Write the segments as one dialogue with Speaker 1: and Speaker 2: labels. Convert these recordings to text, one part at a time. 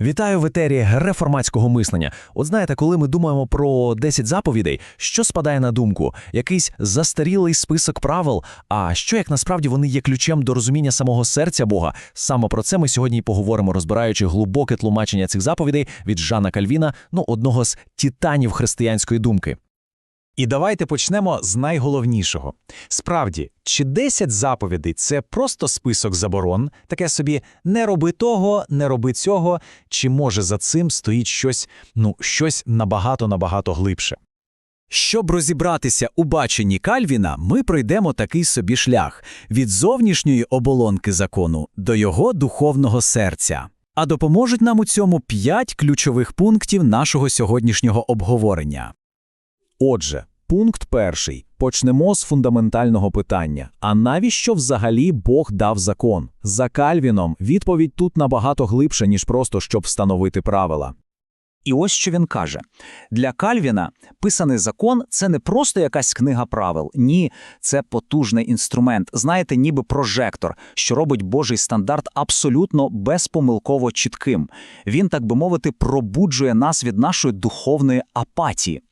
Speaker 1: Вітаю в етері реформатського мислення. От знаєте, коли ми думаємо про 10 заповідей, що спадає на думку? Якийсь застарілий список правил. А що як насправді вони є ключем до розуміння самого серця Бога? Саме про це ми сьогодні й поговоримо, розбираючи глибоке тлумачення цих заповідей від Жана Кальвіна, ну одного з титанів християнської думки.
Speaker 2: І давайте почнемо з найголовнішого. Справді, чи 10 заповідей це просто список заборон, таке собі не роби того, не роби цього, чи може за цим стоїть щось, ну, щось набагато-набагато глибше.
Speaker 3: Щоб розібратися у баченні Кальвіна, ми пройдемо такий собі шлях від зовнішньої оболонки закону до його духовного серця. А допоможуть нам у цьому п'ять ключових пунктів нашого сьогоднішнього обговорення.
Speaker 4: Отже, пункт перший. Почнемо з фундаментального питання. А навіщо взагалі Бог дав закон? За Кальвіном відповідь тут набагато глибша, ніж просто щоб встановити правила.
Speaker 5: І ось що він каже: для Кальвіна писаний закон це не просто якась книга правил. Ні, це потужний інструмент, знаєте, ніби прожектор, що робить Божий стандарт абсолютно безпомилково чітким. Він, так би мовити, пробуджує нас від нашої духовної апатії.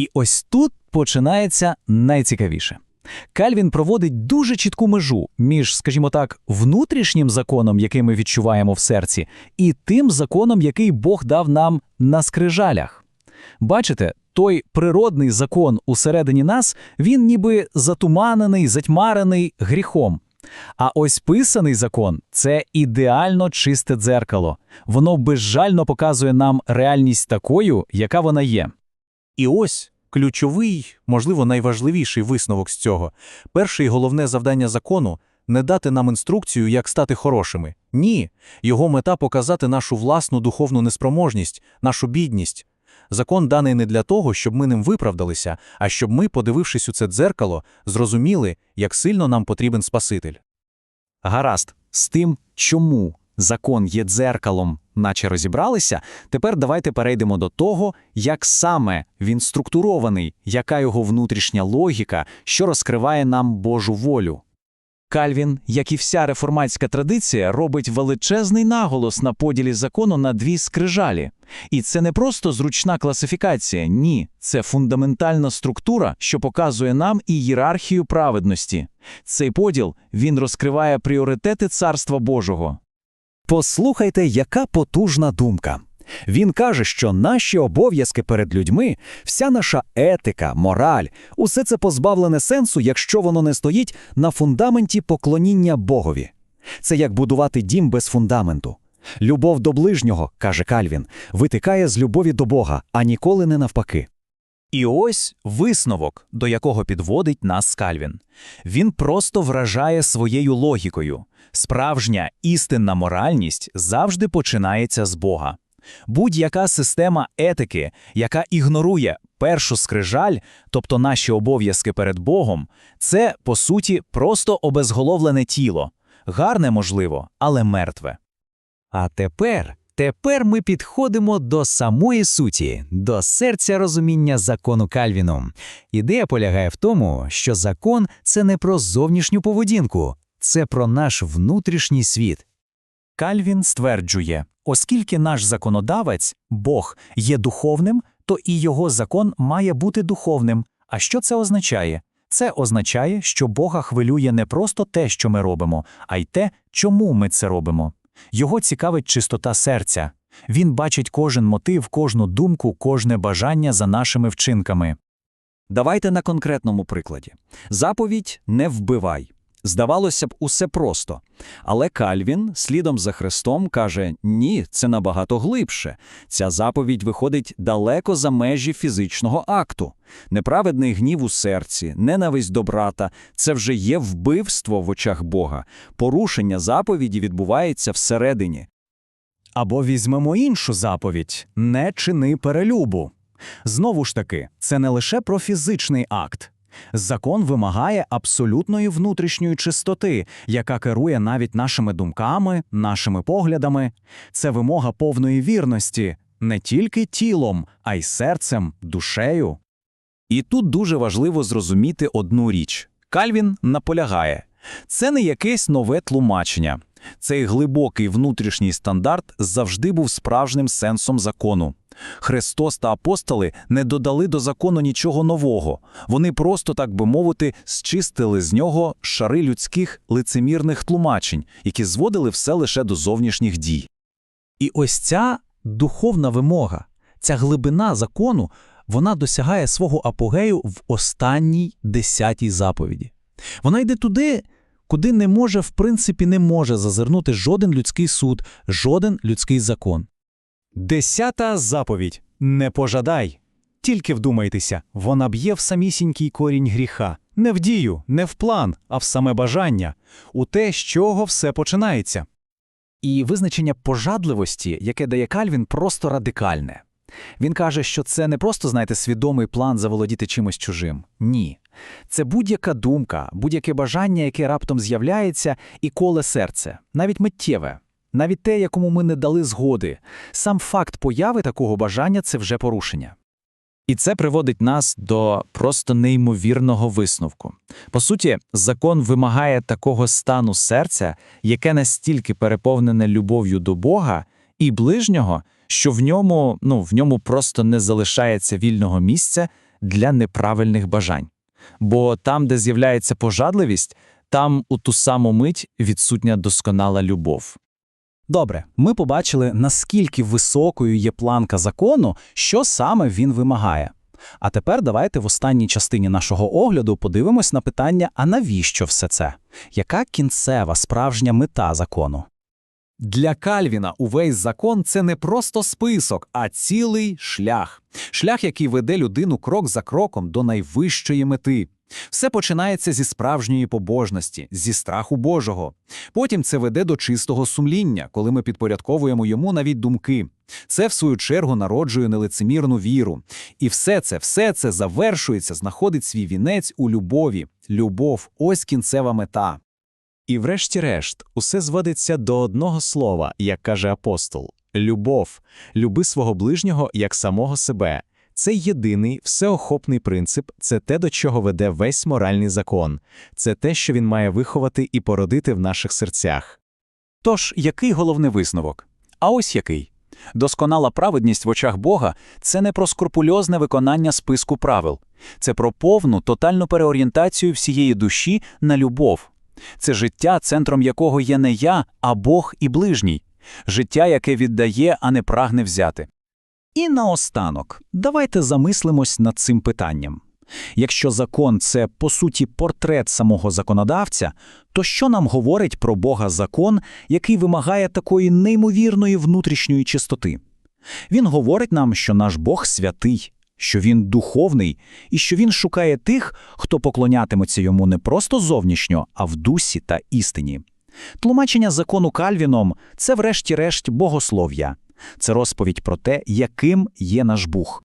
Speaker 3: І ось тут починається найцікавіше. Кальвін проводить дуже чітку межу між, скажімо так, внутрішнім законом, який ми відчуваємо в серці, і тим законом, який Бог дав нам на скрижалях. Бачите, той природний закон усередині нас, він ніби затуманений, затьмарений гріхом. А ось писаний закон це ідеально чисте дзеркало. Воно безжально показує нам реальність такою, яка вона є.
Speaker 2: І ось ключовий, можливо, найважливіший висновок з цього. Перше і головне завдання закону не дати нам інструкцію, як стати хорошими. Ні, його мета показати нашу власну духовну неспроможність, нашу бідність. Закон даний не для того, щоб ми ним виправдалися, а щоб ми, подивившись у це дзеркало, зрозуміли, як сильно нам потрібен Спаситель.
Speaker 5: Гаразд, з тим, чому закон є дзеркалом, наче розібралися, тепер давайте перейдемо до того, як саме він структурований, яка його внутрішня логіка, що розкриває нам Божу волю.
Speaker 3: Кальвін, як і вся реформатська традиція, робить величезний наголос на поділі закону на дві скрижалі. І це не просто зручна класифікація, ні, це фундаментальна структура, що показує нам і ієрархію праведності. Цей поділ він розкриває пріоритети Царства Божого.
Speaker 4: Послухайте, яка потужна думка. Він каже, що наші обов'язки перед людьми, вся наша етика, мораль, усе це позбавлене сенсу, якщо воно не стоїть на фундаменті поклоніння Богові. Це як будувати дім без фундаменту. Любов до ближнього, каже Кальвін, витикає з любові до Бога, а ніколи не навпаки.
Speaker 3: І ось висновок, до якого підводить нас Кальвін. Він просто вражає своєю логікою. Справжня істинна моральність завжди починається з Бога. Будь-яка система етики, яка ігнорує першу скрижаль, тобто наші обов'язки перед Богом, це, по суті, просто обезголовлене тіло. Гарне, можливо, але мертве.
Speaker 6: А тепер, тепер ми підходимо до самої суті, до серця розуміння закону Кальвіну. Ідея полягає в тому, що закон це не про зовнішню поведінку, це про наш внутрішній світ.
Speaker 3: Кальвін стверджує, оскільки наш законодавець, Бог, є духовним, то і його закон має бути духовним. А що це означає? Це означає, що Бога хвилює не просто те, що ми робимо, а й те, чому ми це робимо. Його цікавить чистота серця. Він бачить кожен мотив, кожну думку, кожне бажання за нашими вчинками.
Speaker 5: Давайте на конкретному прикладі. Заповідь «не вбивай». Здавалося б, усе просто. Але Кальвін, слідом за Христом, каже: ні, це набагато глибше. Ця заповідь виходить далеко за межі фізичного акту. Неправедний гнів у серці, ненависть до брата це вже є вбивство в очах Бога. Порушення заповіді відбувається всередині.
Speaker 3: Або візьмемо іншу заповідь не чини перелюбу. Знову ж таки, це не лише про фізичний акт. Закон вимагає абсолютної внутрішньої чистоти, яка керує навіть нашими думками, нашими поглядами. Це вимога повної вірності не тільки тілом, а й серцем, душею.
Speaker 5: І тут дуже важливо зрозуміти одну річ. Кальвін наполягає. Це не якесь нове тлумачення.
Speaker 4: Цей глибокий внутрішній стандарт завжди був справжнім сенсом закону. Христос та апостоли не додали до закону нічого нового. Вони просто, так би мовити, зчистили з нього шари людських лицемірних тлумачень, які зводили все лише до зовнішніх дій.
Speaker 3: І ось ця духовна вимога, ця глибина закону, вона досягає свого апогею в останній десятій заповіді. Вона йде туди, куди не може, в принципі, не може зазирнути жоден людський суд, жоден людський закон.
Speaker 4: Десята заповідь «Не пожадай». Тільки вдумайтеся, вона б'є в самісінький корінь гріха. Не в дію, не в план, а в саме бажання, у те, з чого все починається.
Speaker 5: І визначення пожадливості, яке дає Кальвін, просто радикальне. Він каже, що це не просто, знаєте, свідомий план заволодіти чимось чужим. Ні. Це будь-яка думка, будь-яке бажання, яке раптом з'являється, і коле серце, навіть миттєве, навіть те, якому ми не дали згоди. Сам факт появи такого бажання це вже порушення.
Speaker 3: І це приводить нас до просто неймовірного висновку. По суті, закон вимагає такого стану серця, яке настільки переповнене любов'ю до Бога і ближнього, що в ньому, ну, в ньому просто не залишається вільного місця для неправильних бажань. Бо там, де з'являється пожадливість, там у ту саму мить відсутня досконала любов.
Speaker 4: Добре, ми побачили, наскільки високою є планка закону, що саме він вимагає. А тепер давайте в останній частині нашого огляду подивимось на питання, а навіщо все це? Яка кінцева справжня мета закону?
Speaker 5: Для Кальвіна увесь закон це не просто список, а цілий шлях. Шлях, який веде людину крок за кроком до найвищої мети. Все починається зі справжньої побожності, зі страху Божого. Потім це веде до чистого сумління, коли ми підпорядковуємо йому навіть думки. Це, в свою чергу, народжує нелицемірну віру. І все це, все це завершується, знаходить свій вінець у любові. Любов ось кінцева мета.
Speaker 2: І врешті-решт, усе зводиться до одного слова, як каже апостол – любов. Люби свого ближнього як самого себе. Це єдиний, всеохопний принцип, це те, до чого веде весь моральний закон. Це те, що він має виховати і породити в наших серцях.
Speaker 5: Тож, який головний висновок? А ось який. Досконала праведність в очах Бога – це не про скрупульозне виконання списку правил. Це про повну, тотальну переорієнтацію всієї душі на любов. Це життя, центром якого є не я, а Бог і ближній. Життя, яке віддає, а не прагне взяти.
Speaker 4: І наостанок, давайте замислимось над цим питанням. Якщо закон – це, по суті, портрет самого законодавця, то що нам говорить про Бога закон, який вимагає такої неймовірної внутрішньої чистоти? Він говорить нам, що наш Бог святий, що Він духовний і що Він шукає тих, хто поклонятиметься йому не просто зовнішньо, а в дусі та істині. Тлумачення закону Кальвіном – це врешті-решт богослов'я. Це розповідь про те, яким є наш Бог.